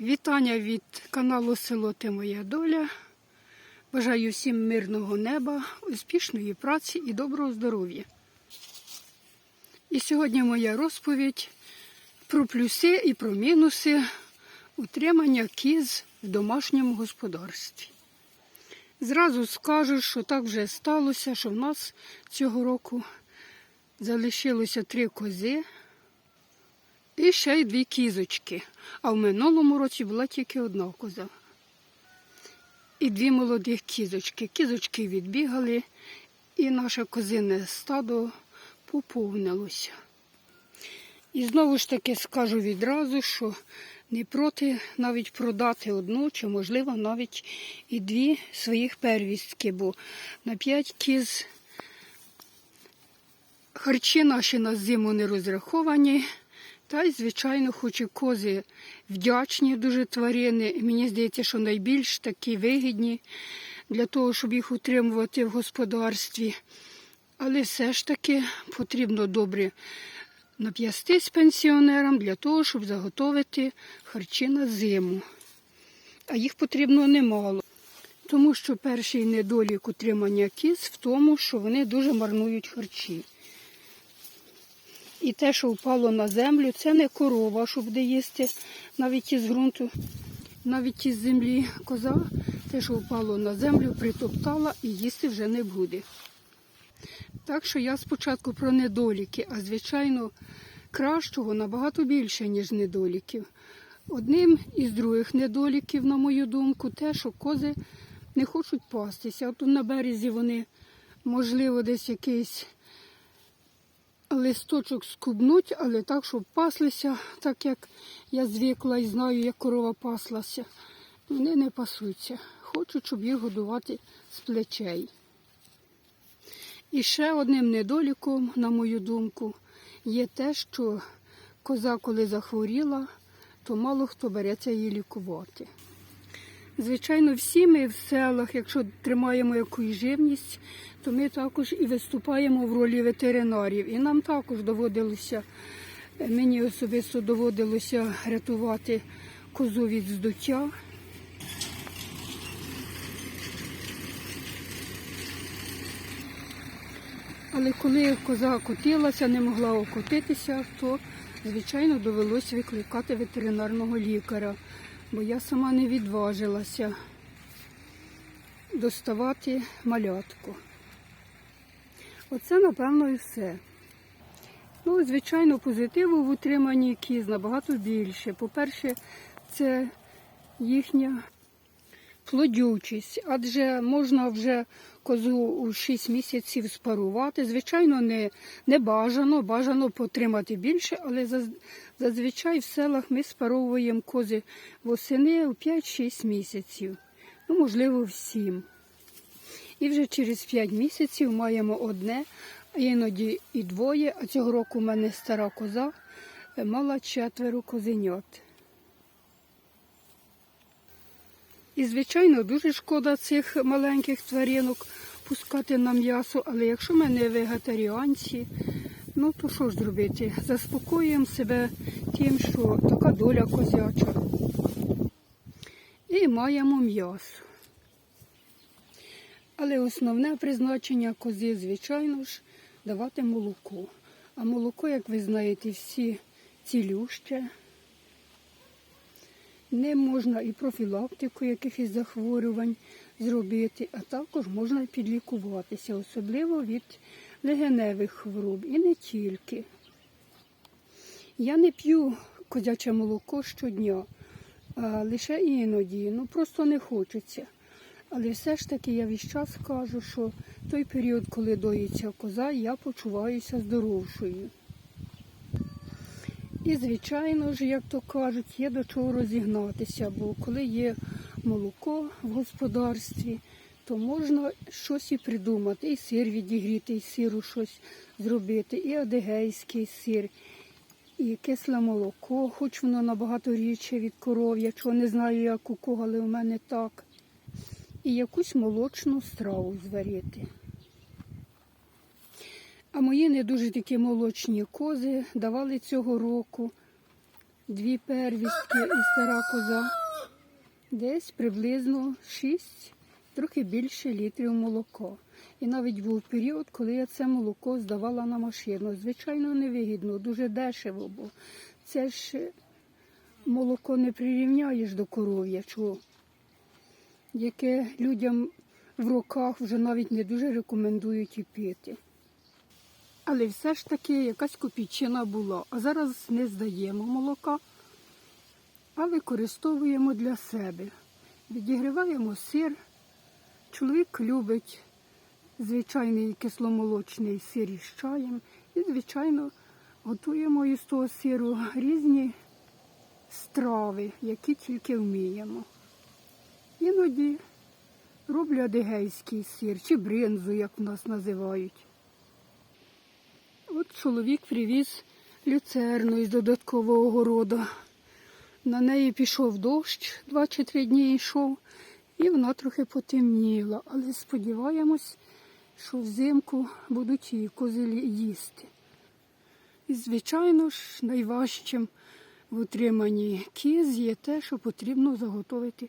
Вітання від каналу Село Ти Моя Доля. Бажаю всім мирного неба, успішної праці і доброго здоров'я. І сьогодні моя розповідь про плюси і про мінуси утримання кіз в домашньому господарстві. Зразу скажу, що так вже сталося, що в нас цього року залишилося три кози. І ще й дві кізочки. А в минулому році була тільки одна коза. І дві молодих кізочки. Кізочки відбігали, і наше козине стадо поповнилося. І знову ж таки скажу відразу, що не проти навіть продати одну, чи, можливо, навіть і дві своїх первістки, бо на п'ять кіз харчі наші на зиму не розраховані. Та й, звичайно, хоч і кози вдячні дуже тварини. Мені здається, що найбільш такі вигідні для того, щоб їх утримувати в господарстві. Але все ж таки потрібно добре нап'ястись пенсіонерам для того, щоб заготовити харчі на зиму. А їх потрібно немало. Тому що перший недолік утримання кіз в тому, що вони дуже марнують харчі. І те, що впало на землю, це не корова, що буде їсти навіть із ґрунту, навіть із землі коза. Те, що впало на землю, притоптала і їсти вже не буде. Так що я спочатку про недоліки, а звичайно, кращого набагато більше, ніж недоліків. Одним із других недоліків, на мою думку, те, що кози не хочуть пастися. От на березі вони, можливо, десь якийсь листочок скубнуть, але так, щоб паслися, так як я звикла і знаю, як корова паслася. Вони не пасуться. Хочуть, щоб їх годувати з плечей. І ще одним недоліком, на мою думку, є те, що коза, коли захворіла, то мало хто береться її лікувати. Звичайно, всі ми в селах, якщо тримаємо якусь живність, то ми також і виступаємо в ролі ветеринарів. І нам також доводилося, мені особисто доводилося рятувати козу від здуття. Але коли коза котилася, не могла окотитися, то, звичайно, довелося викликати ветеринарного лікаря бо я сама не відважилася доставати малятку. Оце, напевно, і все. Ну, звичайно, позитиву в утриманні кіз набагато більше. По-перше, це їхня плодючість, адже можна вже козу у 6 місяців спарувати. Звичайно, не не бажано, бажано потримати більше, але зазвичай в селах ми спаровуємо кози восени у 5-6 місяців, ну, можливо, в 7. І вже через 5 місяців маємо одне, іноді і двоє. А цього року в мене стара коза мала четверо козенят. І, звичайно, дуже шкода цих маленьких тваринок пускати на м'ясо, але якщо ми не вегетаріанці, ну то що ж зробити? Заспокоюємо себе тим, що така доля козяча. І маємо м'ясо. Але основне призначення кози, звичайно ж, давати молоко. А молоко, як ви знаєте, всі цілюще. Не можна і профілактику якихось захворювань зробити, а також можна підлікуватися, особливо від легеневих хвороб і не тільки. Я не п'ю козяче молоко щодня, а лише іноді, ну просто не хочеться. Але все ж таки я весь час кажу, що той період, коли доїться коза, я почуваюся здоровшою. І, звичайно ж, як то кажуть, є до чого розігнатися, бо коли є молоко в господарстві, то можна щось і придумати, і сир відігріти, і сиру щось зробити, і адегейський сир, і кисле молоко, хоч воно набагато рідше від коров'я, чого не знаю, як у кого, але у мене так. І якусь молочну страву зварити. А мої не дуже такі молочні кози давали цього року дві первістки і стара коза. Десь приблизно 6, трохи більше літрів молока. І навіть був період, коли я це молоко здавала на машину. Звичайно, невигідно, дуже дешево, бо це ж молоко не прирівняєш до коров'ячого, яке людям в роках вже навіть не дуже рекомендують і пити. Але все ж таки якась копійчина була. А зараз не здаємо молока, а використовуємо для себе. Відігріваємо сир. Чоловік любить звичайний кисломолочний сир із чаєм. І, звичайно, готуємо із того сиру різні страви, які тільки вміємо. Іноді роблю адигейський сир чи бринзу, як в нас називають. От чоловік привіз люцерну із додаткового городу. На неї пішов дощ, два чи три дні йшов, і вона трохи потемніла. Але сподіваємось, що взимку будуть її козелі їсти. І, звичайно ж, найважчим в утриманні кіз є те, що потрібно заготовити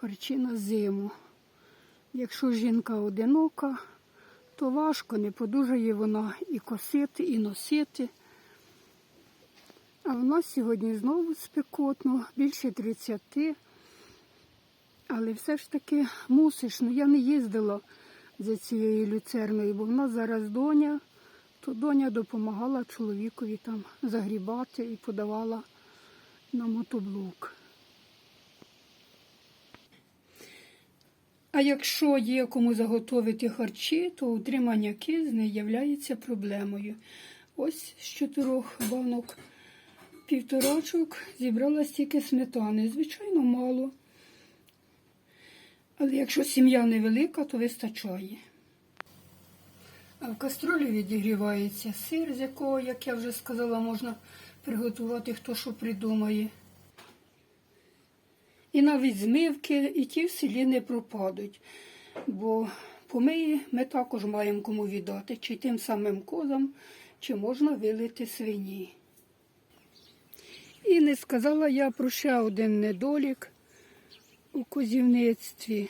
харчі на зиму. Якщо жінка одинока, то важко, не подужає вона і косити, і носити. А в нас сьогодні знову спекотно, більше 30. Але все ж таки мусиш. Ну я не їздила за цією люцерною, бо в нас зараз доня, то доня допомагала чоловікові там загрібати і подавала на мотоблок. А якщо є кому заготовити харчі, то утримання кіз не є проблемою. Ось з чотирьох банок півторачок зібрала стільки сметани. Звичайно, мало. Але якщо сім'я невелика, то вистачає. А в каструлі відігрівається сир, з якого, як я вже сказала, можна приготувати хто що придумає. І навіть змивки, і ті в селі не пропадуть. Бо помиї ми також маємо кому віддати, чи тим самим козам, чи можна вилити свині. І не сказала я про ще один недолік у козівництві.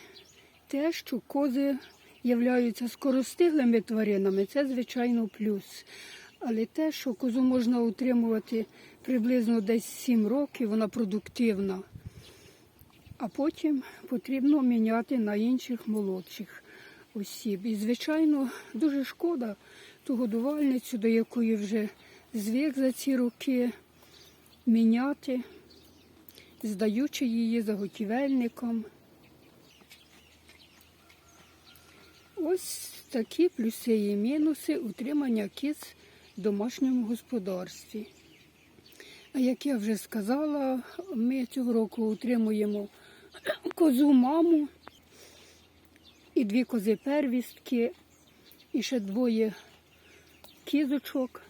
Те, що кози являються скоростиглими тваринами, це, звичайно, плюс. Але те, що козу можна утримувати приблизно десь 7 років, вона продуктивна а потім потрібно міняти на інших молодших осіб. І, звичайно, дуже шкода ту годувальницю, до якої вже звик за ці роки міняти, здаючи її заготівельникам. Ось такі плюси і мінуси утримання кіз в домашньому господарстві. А як я вже сказала, ми цього року утримуємо козу маму і дві кози первістки, і ще двоє кізочок.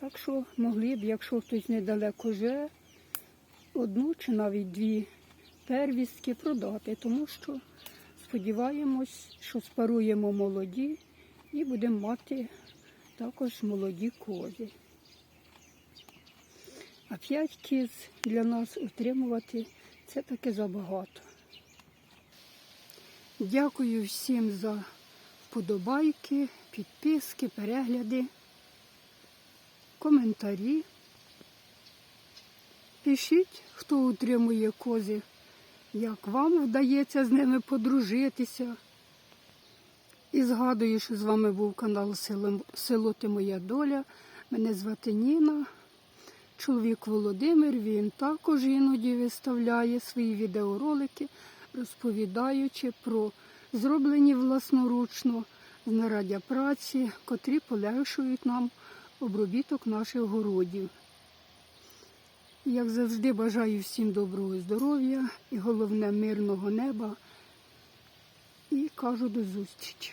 Так що могли б, якщо хтось недалеко живе, одну чи навіть дві первістки продати, тому що сподіваємось, що спаруємо молоді і будемо мати також молоді кози. А п'ять кіз для нас утримувати це таки забагато. Дякую всім за вподобайки, підписки, перегляди, коментарі. Пишіть, хто утримує кози, як вам вдається з ними подружитися. І згадую, що з вами був канал Село Ти Моя Доля. Мене звати Ніна. Чоловік Володимир, він також іноді виставляє свої відеоролики, розповідаючи про зроблені власноручно знаряддя праці, котрі полегшують нам обробіток наших городів. Як завжди, бажаю всім доброго здоров'я і головне мирного неба. І кажу до зустрічі.